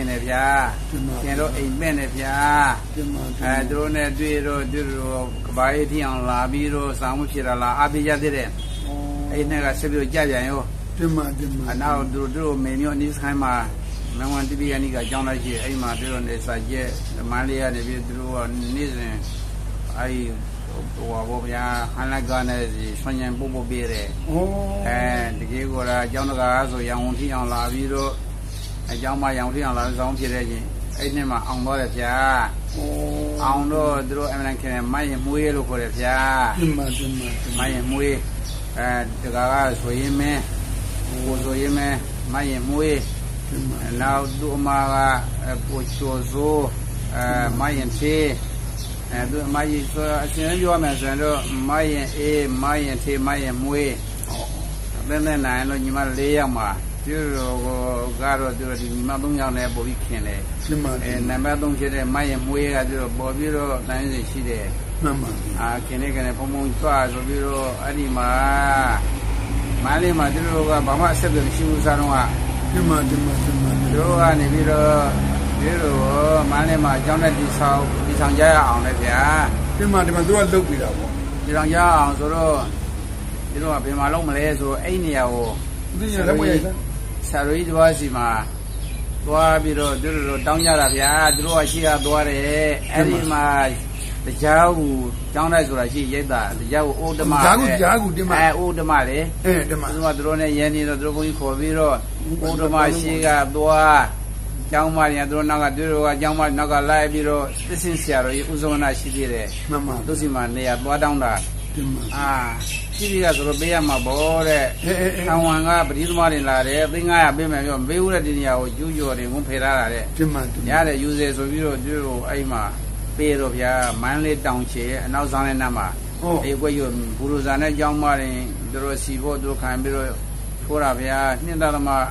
ရှင်တယ်ဗျာရှင်တို့အိမ်မဲ့တယ်ဗျာဒီမှာအဲသူတို့နဲ့တွေ့တော့သူတို့ကဘာရေးထီအောင်လာပြီးတော့စာမှုဖြစ်တာလားအပိရသေးတယ်အဲ့နဲ့ကဆက်ပြီးကြပြန်ရောဒီမှာဒီမှာအနောက်သူတို့သူတို့မေမျိုးအနည်းဆိုင်မှာမန်ဝန်တပိယနိကအကြောင်းလိုက်ရှိအဲ့မှာသူတို့နေစာကျက်မန္တလေးကနေပြီးသူတို့ကနေ့စဉ်အဲ့ဟိုဘောဗျာဟန်လိုက်ကနေဆွမ်းញံပို့ပို့ပေးတယ်ဩအဲတကယ်ကိုလာအကြောင်းတကားဆိုရောင်ဝန်ထီအောင်လာပြီးတော့ အကြောင်းမရောင်ထီအောင်လာဆောင်ဖြစ်တဲ့ချင်းအဲ့နှစ်မှာအောင်တော့တယ်ဗျာဩအောင်တော့သူတို့အမှန်ခင်မရင်မွေးလို့ခေါ်တယ်ဗျာဒီမှာဒီမှာဒီမမှာရင်မွေးအဲတကားကဆိုရင်မဲကိုဆိုရင်မဲမရင်မွေးဒီမှာနောက်သူ့အမကကိုချိုစိုးအဲမရင်သေးအဲသူမရင်ဆိုအရှင်ပြောမယ်ဆိုရင်တော့မရင်အေးမရင်သေးမရင်မွေးသင်းသင်းနိုင်လို့ညီမ၄ယောက်မှာ သူတို့ကတော့သူတို့ဒီညီမ၃ယောက်နဲ့ပို့ပြီးခင်တယ်ဒီမှာအဲနံပါတ်3ဖြစ်တဲ့မရင်မွေးကသူတို့ပေါ်ပြီးတော့တိုင်းစီရှိတယ်မှန်ပါအာခင်နေကနေဖုံဖုံကြွဆိုပြီးတော့အဲ့ဒီမှာမန္တလေးမှာသူတို့ကဘာမှအဆက်အသွယ်မရှိဘူးစားတော့ကဒီမှာဒီမှာဒီမှာသူတို့ကနေပြီးတော့ဒီလိုမန္တလေးမှာအကြောင်းနဲ့ဒီဆောင်ဒီဆောင်ကြရအောင်လေဗျာဒီမှာဒီမှာသူကလုတ်ပြီးတာပေါ့ဒီဆောင်ကြအောင်ဆိုတော့ဒီတို့ကဘယ်မှာလုံးမလဲဆိုအဲ့နေရာကိုဒီညလည်းမရိုက်တာ ဆရာတော်ကြီးတစ်ပါးစီမှာသွားပြီးတော့သူတို့တောင်းကြတာဗျာသူတို့ကရှိကသွားတယ်အဲ့ဒီမှာတရားကိုကျောင်းတိုက်ဆိုတာရှိရိတ်တာတရားကိုအိုးဓမ္မအဲအိုးဓမ္မလေအဲဒီမှာသူကသူတို့နဲ့ရန်နေတော့သူတို့ဘုန်းကြီးခေါ်ပြီးတော့အိုးဓမ္မရှိကသွားကျောင်းမရသူတို့နောက်ကသူတို့ကကျောင်းမနောက်ကလိုက်ပြီးတော့သစ္စာဆရာတော်ကြီးဥဇဝနာရှိသေးတယ်မှန်ပါသူစီမှာနေရာသွားတောင်းတာဒီမှာ အာရှိသေးကဆိုတော့ပေးရမှာဗောတဲ့အဲအဲအဲ။ထောင်ဝန်ကပတိသမားတွေလာတယ်။သိ900ပေးမယ်ပြောမပေးဘူးတဲ့ဒီနေရာကိုယူကျော်တွေဝင်ဖယ်ထားတာတဲ့ဒီမှာဒီ။ညမှာတဲ့ယူစေဆိုပြီးတော့သူတို့အဲ့မှာပေးတော့ဗျာမန်းလေးတောင်ချေအနောက်ဆောင်တဲ့နတ်မှာဩအေးကွက်ယူဘူရူဇာနဲ့ကြောင်းမရင်သူတို့စီဖို့သူတို့ခံပြီးတော့ထိုးတာဗျာနှင်းသားသမား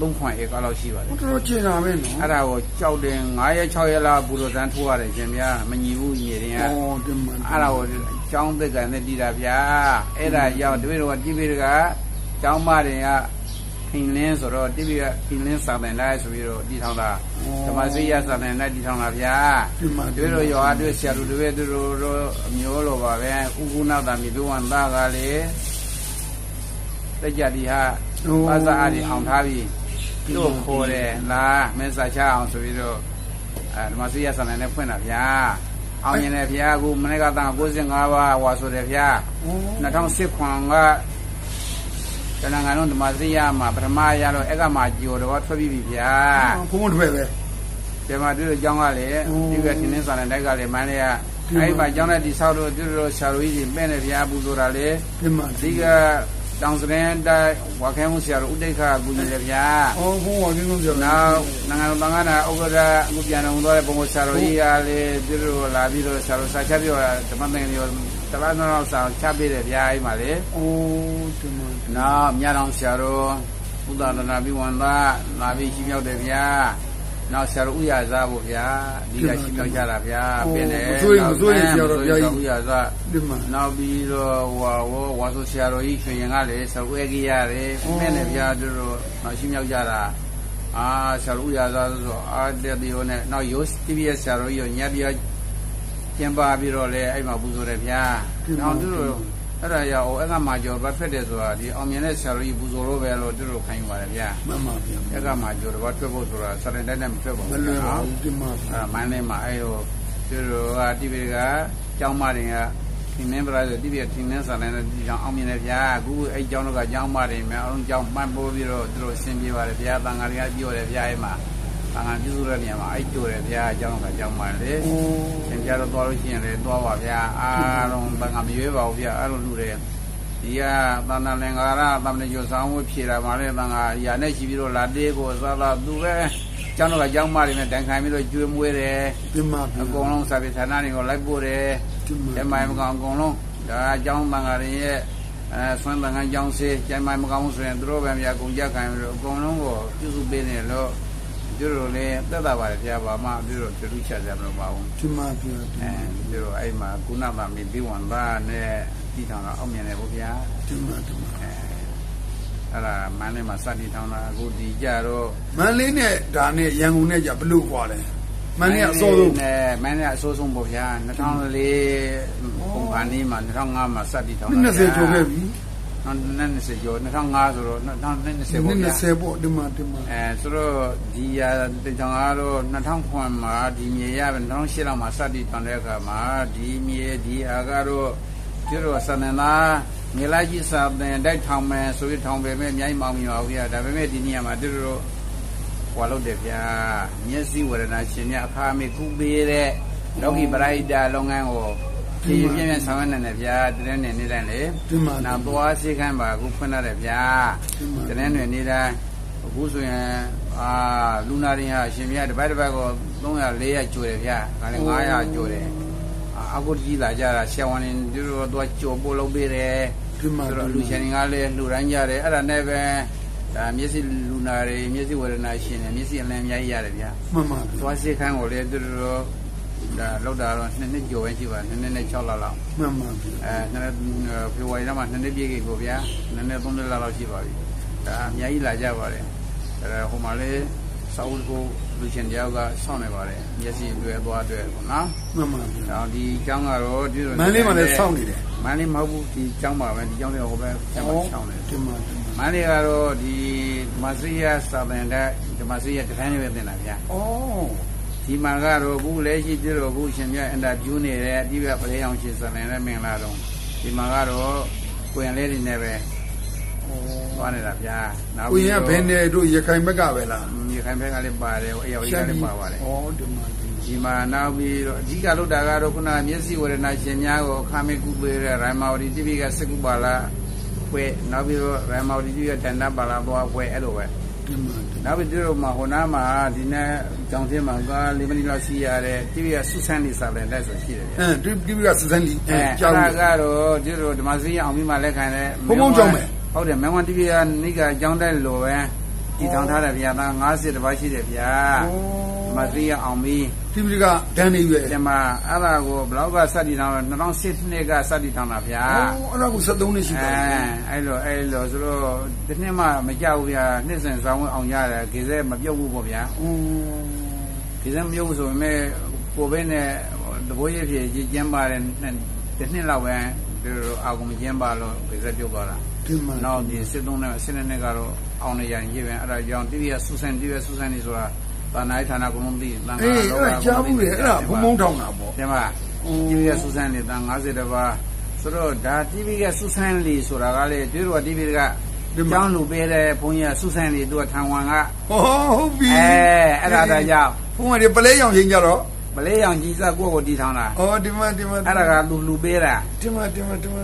သုံးခွန်ဧကလောက်ရှိပါတယ်တော်တော်ကျင်လာပဲနော်။အဲ့ဒါကိုကြောက်တယ်9ရက်6ရက်လောက်ဘူရူဇန်ထိုးရတယ်ရှင်ဗျာမညီဘူးညီရင်ကဩဒီမှာအဲ့ဒါကို ကျောင်းသစ်ကန်နဲ့တည်တာဗျာအဲ့ဒါရောက်တပည့်တော်ကတိပိကကျောင်းမတွေကခင်လင်းဆိုတော့တိပိကခင်လင်းစာတယ်လိုက်ဆိုပြီးတော့တည်ထောင်တာဓမ္မစရိယစာတယ်လိုက်တည်ထောင်တာဗျာဒီမှာတပည့်တော်ရောအတွေ့ဆရာတို့တွေသူတို့တို့အမျိုးလိုပါပဲဥကုနာတာမြေဘဝန္တာကလေတကြတိဟာဘာသာအရီအောင်ထားပြီးတို့ခေါ်တယ်လားမဲစာချအောင်ဆိုပြီးတော့အဲဓမ္မစရိယစာတယ်နဲ့ဖွင့်တာဗျာ အောင်ရင်လည်းဗျာအခုမနေ့ကတန်း95ပါးဟွာဆိုတယ်ဗျာဩ2010ခွန်ကတနင်္ဂနွေဓမ္မစရိယမှာပထမရတော့အဲ့ကမှကြိုတော့ထွက်ပြီးပြီဗျာဘုံဘုံထွက်ပဲဒီမှာသူတို့အကြောင်းကလေအိုးဒီကတင်းင်းစာနဲ့တိုက်ကလေမန်းလေးကဒီမှာအဲ့ဒီမှာအကြောင်းနဲ့ဒီဆောက်တော့သူတို့ဆရာတော်ကြီးတွေပဲ့နေဗျာပူဆိုတာလေဒီမှာဒီက တောင်စရင်တိုင်းဝါခဲမှုဆရာတော်ဥဒိဋ္ဌကကူညီတယ်ဗျာဩဘုံဝကင်းလုံးပြောနောက်နိုင်ငံတော်တန်ခါနာဥက္ကဋ္ဌအခုပြန်တော်မူသွားတဲ့ဘုံဆရာတော်ကြီးကလေသူတို့လာပြီးတော့ဆရာတော်စာချပြတော့ဓမ္မသင်္ကေတတလားနောက်စာချပေးတယ်ဗျာအဲ့မှာလေဩဒီမှာနောက်မြတ်တော်ဆရာတော်ဘုဒ္ဓနာနာဘိဝန္တာလာပြီးရှိမြောက်တယ်ဗျာ နောက်ဆရာတော်ဥရဇာပေါ့ဗျာဒီကရှိမြောက်ကြတာဗျာပြင်းတယ်ဥရဇာဒီမှာနောက်ပြီးတော့ဟိုဟောဝါဆိုဆရာတော်ကြီးရွှေရင်ကလည်းဆရာဦးကြီးရတယ်ပြင်းတယ်ဗျာတို့တို့နောက်ရှိမြောက်ကြတာအာဆရာဦးရဇာဆိုအာတဲ့ဒီဟိုနဲ့နောက်ယောတီဗီဆရာတော်ကြီးညက်ပြကျင်းပါပြီးတော့လေအဲ့မှာပူဇော်တယ်ဗျာနောက်တို့တို့ အဲ့ဒါရောအဲ့ကမှကျော်ဘာဖြစ်တယ်ဆိုတာဒီအောင်မြင်တဲ့ဆရာတော်ကြီးပူဇော်လို့ပဲလို့သူတို့ခိုင်းပါတယ်ဗျာမှန်ပါဗျာအဲ့ကမှကျော်တော့ထွက်ဖို့ဆိုတာစတဲ့တိုင်းနဲ့မထွက်ပါမဘူးလွယ်ပါနော်ဘူးဒီမှာအဲ့မန်းလေးမှာအဲ့ဟိုသူတို့ကတိပိကကျောင်းမတွေကသင်္นပရာဆိုတိပိကသင်္นစာနဲ့ဒီကြောင့်အောင်မြင်တယ်ဗျာအခုအဲ့ကျောင်းတော့ကကျောင်းမတွေများအောင်ကျောင်းမှတ်ပိုးပြီးတော့သူတို့အဆင်ပြေပါတယ်ဗျာတန်ဃာတွေကပြောတယ်ဗျာအဲ့မှာ တန်ဃာပြုစုတဲ့နေရာမှာအဲ့ကြိုတယ်ဗျာကျောင်းကကျောင်းမလေဩသင်ကြားတော့သွားလို့ရှိရင်လည်းသွားပါဗျာအားလုံးတန်ခါမရွေးပါဘူးဗျာအဲ့လိုလူတွေဒီကသန္တာလင်္ကာရသမဏေကျော်ဆောင်ဝဖြေတာမှလည်းတန်ခါရာနဲ့ရှိပြီးတော့လာတေးကိုသာသာသူပဲကျောင်းတော်ကကျောင်းမတွေနဲ့တိုင်ခံပြီးတော့ကျွေးမွေးတယ်ဒီမှာအကုန်လုံးစာပေဌာနတွေကိုလိုက်ပို့တယ်ဒီမှာကျမိုင်မကောင်အကုန်လုံးဒါကျောင်းတန်ခါတွေရဲ့အဲဆွမ်းတန်ခါကျောင်းစေးကျမိုင်မကောင်ဆိုရင်သူတို့ပဲမြအကုန်ကြခံပြီးတော့အကုန်လုံးကိုပြုစုပေးနေလို့ သူတို့လည်းသက်သာပါတယ်ဗျာဘာမှသူတို့ပြုချက်ကြမလို့ပါဘူးဒီမှာဗျာအဲဒီလိုအဲ့မှာကုဏသမီဘိဝန္တာနဲ့တည်ထောင်တာအောင်မြင်တယ်ဗောဗျာဒီမှာဒီမှာအဲအဲ့ဒါမန်းလေးမှာစတင်ထောင်းတာအခုဒီကြတော့မန္တလေးနဲ့ဒါနဲ့ရန်ကုန်နဲ့ကြဘလို့ကွာလဲမန္တလေးကအစောဆုံးနဲ့မန်းလေးအစိုးဆုံးပေါ့ဗျာ2004ပုံခါနေမှာ2005မှာစတင်ထောင်းတာနှစ်20ကျော်ခဲ့ပြီ 2020ကျော်2005ဆိုတော့2020ပေါ့နှစ်ဗျာ20ပေါ့ဒီမှာဒီမှာအဲဆိုတော့ဒီရတင်ကြောင်ကတော့2009မှာဒီမြေရပဲ2008လောက်မှာစတင်ထောင်းတဲ့အခါမှာဒီမြေဒီအာကတော့ကျတော့စနန္ဒာမြေလာကြီးစာပင်တိုက်ထောင်မယ်ဆိုပြီးထောင်ပေမဲ့အများကြီးမောင်းမြပါဘူးဗျာဒါပေမဲ့ဒီနေရာမှာတို့တို့ဟွာလို့တယ်ဗျာမျက်စိဝရဏရှင်များအခါမေကုပေးတဲ့လောကီပရိဒာလုပ်ငန်းကို ဖြည့်ပြည့်ပြည့်ဆောင်ရွက်နေတယ်ဗျာတရင်နေနေတိုင်းလေဒီမှာနောက်သွားစိတ်ခမ်းပါအခုဖွင့်ရတယ်ဗျာဒီတမှာနင်္ဂနွေနေ့တိုင်းအခုဆိုရင်အာလူနာရင်ဟာရှင်မြတ်တစ်ပတ်တစ်ပတ်ကို300 400ကျိုးတယ်ဗျာဒါလည်း900ကျိုးတယ်အာအခုကြီးလာကြတာဆရာဝန်တွေတို့တော့ကြိုပို့လုပ်ပေးတယ်ဒီမှာဆိုတော့လူရှင်တွေကလည်းလှူဒန်းကြတယ်အဲ့ဒါနဲ့ပဲဒါမျက်စိလူနာတွေမျက်စိဝေဒနာရှင်တွေမျက်စိအလံအများကြီးရတယ်ဗျာမှန်ပါဗျာသွားစိတ်ခမ်းကိုလည်းတို့တို့ ဒါလောက်တာတော့နှစ်နှစ်ကျော်ပဲရှိပါနှစ်နှစ်နဲ့6လလောက်မှန်ပါဗျာအဲနှစ်နှစ်ဖေဖော်ဝါရီလမှာနှစ်နှစ်ပြည့်ခဲ့ကိုဗျာနှစ်နှစ်သုံးနှစ်လောက်ရှိပါပြီဒါအများကြီးလာကြပါတယ်အဲဟိုမှာလေစာအုပ်ကိုလူချင်းတယောက်ကစောင့်နေပါတယ်မျက်စိတွေသွားတွေပေါ့နော်မှန်ပါဗျာဒါဒီကျောင်းကတော့ဒီလိုမန္တလေးမှာလည်းစောင့်နေတယ်မန္တလေးမဟုတ်ဘူးဒီကျောင်းပါပဲဒီကျောင်းတွေဟိုဘက်ကျောင်းမှာစောင့်နေဒီမှာဒီမှာမန္တလေးကတော့ဒီမဆိယစာပန်တဲ့ဒီမဆိယတခန်းလေးပဲတင်တာဗျာဩ ဒီမှာကတော့အခုလည်းရှိသေးတော့အခုရှင်ပြအင်တာဗျူးနေတဲ့အတိပြပလေးအောင်ရှင်စလင်နဲ့မင်္ဂလာတော့ဒီမှာကတော့ကိုရင်လေးတွေနဲ့ပဲသွားနေတာဗျာနောက်ကိုရင်ကဘယ်နဲ့တို့ရခိုင်ဘက်ကပဲလားမြေခိုင်ဘက်ကလည်းပါတယ်အယောက်ကြီးကလည်းပါပါတယ်ဩဒီမှာဒီမှာဒီမှာနောက်ပြီးတော့အဓိကလို့တာကတော့ခုနမျက်စိဝရဏရှင်များကိုခမေကုပေးတဲ့ရိုင်မာဝတီတိပိကစကုပါလာဖွဲနောက်ပြီးတော့ရိုင်မာဝတီတိပိကတဏ္ဍပါလာသွားဖွဲအဲ့လိုပဲဒီမှာဒီ နောက်ပြီးတော့မှဟိုနားမှာဒီနေ့ကြောင်ချင်းမှာကလေးမနီလောက်စီရတဲ့တိပိကဆုဆန်းနေစားတယ်လက်ဆိုရှိတယ်ဗျာအဲဒီဒီကစစန်လီအဲအဲကြောက်အဲ့တယ်ဒါကတော့ဒီလိုဓမ္မစရိယအောင်ပြီးမှလက်ခံတဲ့ဘုံဘုံကြောင့်ပဲဟုတ်တယ်မင်္ဂဝန်တိပိကနိကကြောင်းတဲ့လိုပဲတည်ထောင်ထားတယ်ဗျာသား90တပါးရှိတယ်ဗျာဓ မ္မစရိယအောင်ပြီးဒီပရိကဒန်နေရွယ်ဒီမှာအဲ့ဒါကိုဘလောက်ကစတည်ထောင်တော့2008နှစ်ကစတည်ထောင်တာဗျာဩအဲ့ဒါကို73နှစ်ရှိအဲပါဘူးအဲ့လိုအဲ့လိုဆိုတော့ဒီနှစ်မှမကြောက်ဘူးဗျာနှစ်စဉ်ဆောင်ဝင်အောင်ရတယ်ခေစဲမပြုတ်ဘူးပေါ့ဗျာဩခေစဲမပြုတ်ဘူးဆိုပေမဲ့ကိုပဲနဲ့တဘိုးရဖြစ်ကြီးကျင်းပါတယ်ဒီနှစ်လောက်ပဲဒီလိုအာကုန်မကျင်းပါလို့ခေစဲပြုတ်သွားတာဒီမှာနောက်ဒီစစ်သုံးနဲ့စစ်နှစ်နှစ်ကတော့အောင်နေရရင်ကြီးပဲအဲ့ဒါကြောင့်တိရဆူဆန်တိရဆူဆန်နေဆိုတာ တာနိုင်ဌာနကုလုံးသိတန်ခါအေးအဲ့ဒါကြားဘူးလေအဲ့ဒါဘုံဘုံထောင်တာပေါ့ဒီမှာတိရဆူဆန်နေတာ90တပါးဆိုတော့ဒါတိရဆူဆန်လီဆိုတာကလေဒီလိုတိရကကျောင်းလူပေးတဲ့ဘုန်းကြီးကဆူဆန်လီသူကထံဝန်ကဟောဟုတ်ပြီအဲအဲ့ဒါတော့ကြောင့်ဘုံကဒီပလဲရောင်ချင်းကြတော့ မလေးရောင်ကြီးစကိုယ့်ကိုတီထောင်တာဩဒီမှာဒီမှာအဲ့ဒါကလူလူပေးတာဒီမှာဒီမှာဒီမှာ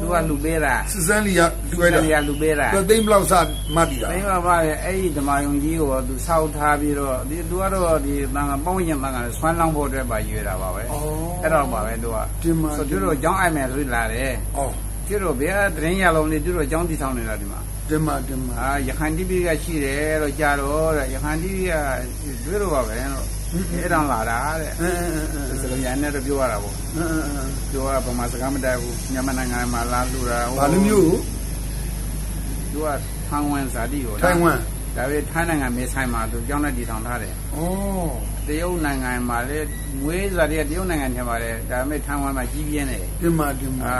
သူကလူပေးတာစစန်လီကလူရတာလူရလူပေးတာသူသိမ်းဘလောက်စမှတ်တည်တာဘိန်းမပါရဲ့အဲ့ဒီဓမ္မယုံကြီးကိုသူစောက်ထားပြီးတော့ဒီသူကတော့ဒီတန်ခါပေါင်းရင်တန်ခါဆွမ်းလောင်းဖို့အတွက်ပါရွေတာပါပဲဩအဲ့တော့ပါပဲသူကဒီမှာဆိုသူတို့အကြောင်းအိုက်မယ်ဆိုလာတယ်ဩသူတို့ဘယ်တရင်ရလုံးလေးသူတို့အကြောင်းတည်ထောင်နေတာဒီမှာဒီမှာဒီမှာအာယခန်တိပိကရှိတယ်လို့ကြားတော့တဲ့ယခန်တိပိကတွေ့တော့ပါပဲလို့ အဲ့တော့လာတာတဲ့အဲအဲအဲစကရန်နဲ့တော့ပြောရတာပေါ့အဲအဲပြောရပမာစကားမတတ်ဘူးမြန်မာနိုင်ငံမှာလာလူတာဘာလိုမျိုးသူကထိုင်ဝမ်ဇာတိကိုထိုင်ဝမ်ဒါပေမဲ့ထိုင်းနိုင်ငံမေဆိုင်မှာသူကြောင်းနဲ့တည်ထောင်ထားတယ်ဩတရုတ်နိုင်ငံမှာလေမွေးစားတဲ့တရုတ်နိုင်ငံထဲမှာလေဒါပေမဲ့ထိုင်ဝမ်မှာကြီးပြင်းတယ်ဒီမှာဒီမှာအာ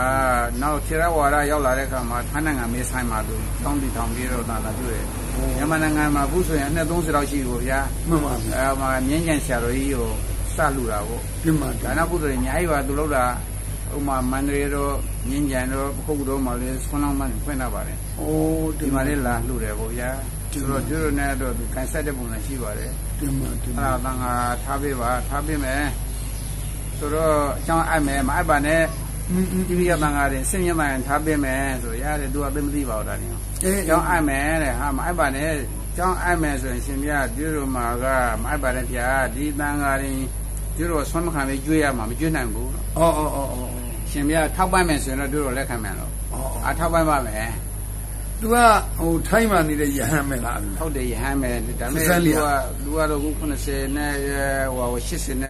နောက်ထေရဝါဒရောက်လာတဲ့အခါမှာထိုင်းနိုင်ငံမေဆိုင်မှာသူတောင်းတည်ထောင်ပြီးတော့တာလာတွေ့တယ် မြန်မာနိုင်ငံမှာအခုဆိုရင်အနှစ်30လောက်ရှိပြီဗျာမှန်ပါဗျာအဲမှာမြင်းကြံဆရာတော်ကြီးကိုစလူတာပေါ့ဒီမှာဒီဒါနောက်ခုဆိုရင်အများကြီးပါသူလောက်တာဥမာမန္တလေးတော့မြင်းကြံတော့ပခုတ်တော့မှလည်းဆွမ်းလောင်းမှဖွင့်တာပါတယ်ဩဒီမှာလည်းလာလှူတယ်ပေါ့ဗျာဆိုတော့ကျွတ်နဲ့တော့သူကန်ဆက်တဲ့ပုံစံရှိပါတယ်ဒီမှာဒီအဲ့မှာဒါတန်ခါထားပေးပါထားပေးမယ်ဆိုတော့အကြောင်းအပ်မယ်မအပ်ပါနဲ့ ဒီမိကတန်ခါရင်စင်မြတ်မှန်ထားပေးမယ်ဆိုရတယ်သူကသိမသိပါဘူးဒါလည်းအဲကျောင်းအပ်မယ်တဲ့ဟာမအပ်ပါနဲ့ကျောင်းအပ်မယ်ဆိုရင်ရှင်ပြပြုတော်မှာကမအပ်ပါနဲ့ဗျာဒီတန်ခါရင်ပြုတော်ဆွမ်းမခံလေးကျွေးရမှာမကျွေးနိုင်ဘူးဩဩဩဩရှင်ပြထောက်ပံ့မယ်ဆိုရင်တော့ပြုတော်လက်ခံမယ်လို့ဩအာထောက်ပံ့ပါမယ်သူကဟိုထိုင်းမှာနေတဲ့ယဟန်မယ်လားဟုတ်တယ်ယဟန်မယ်ဒါပေမဲ့သူကသူကတော့ခု90နဲ့ဟို80နဲ့